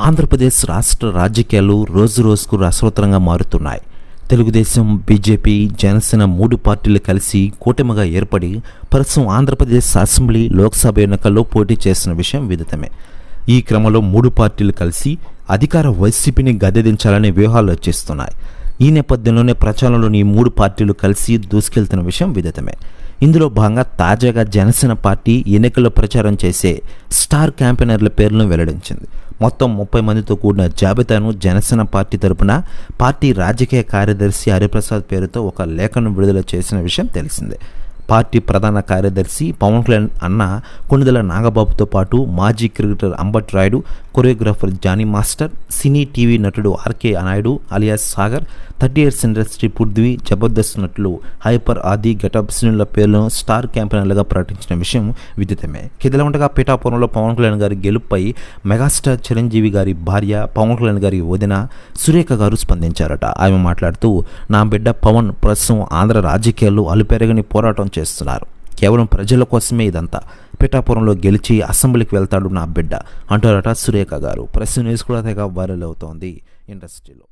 ఆంధ్రప్రదేశ్ రాష్ట్ర రాజకీయాలు రోజు రోజుకు రసవత్తరంగా మారుతున్నాయి. తెలుగుదేశం బీజేపీ జనసేన మూడు పార్టీలు కలిసి కూటమిగా ఏర్పడి ప్రస్తుతం ఆంధ్రప్రదేశ్ అసెంబ్లీ లోక్సభ ఎన్నికల్లో పోటీ చేసిన విషయం విదితమే. ఈ క్రమంలో మూడు పార్టీలు కలిసి అధికార వైసీపీని గద్దెదించాలనే వ్యూహాలు వచ్చేస్తున్నాయి. ఈ నేపథ్యంలోనే ప్రచారంలోని మూడు పార్టీలు కలిసి దూసుకెళ్తున్న విషయం విదితమే. ఇందులో భాగంగా తాజాగా జనసేన పార్టీ ఎన్నికల్లో ప్రచారం చేసే స్టార్ క్యాంపెయినర్ల పేర్లను వెల్లడించింది. మొత్తం ముప్పై మందితో కూడిన జాబితాను జనసేన పార్టీ తరపున పార్టీ రాజకీయ కార్యదర్శి హరిప్రసాద్ పేరుతో ఒక లేఖను విడుదల చేసిన విషయం తెలిసిందే. పార్టీ ప్రధాన కార్యదర్శి పవన్ కళ్యాణ్ అన్న కొణిదెల నాగబాబుతో పాటు మాజీ cricketer Ambati Rayudu choreographer Jani master cine TV నటుడు RK Naidu alias Sagar thirty years industry Prithvi Jabardasth నటులు హైపర్ ఆది గెటప్ సినిమాల పేర్లను స్టార్ క్యాంపెయినర్లుగా ప్రకటించిన విషయం విదితమే. కిదిలా ఉండగా పీఠాపురంలో పవన్ కళ్యాణ్ గారి గెలుపుపై మెగాస్టార్ చిరంజీవి గారి భార్య పవన్ కళ్యాణ్ గారి వదిన సురేఖ గారు స్పందించారట. ఆమె మాట్లాడుతూ నా బిడ్డ పవన్ ప్రస్తుతం ఆంధ్ర రాజకీయాల్లో అలుపెరగని పోరాటం చేస్తున్నారు. కేవలం ప్రజల కోసమే ఇదంతా. పిఠాపురంలో గెలిచి అసెంబ్లీకి వెళ్తాడు నా బిడ్డ అంటారట సురేఖ గారు. ప్రెస్ న్యూస్ కూడా తెగ వైరల్ అవుతోంది. ఇండస్ట్రీలో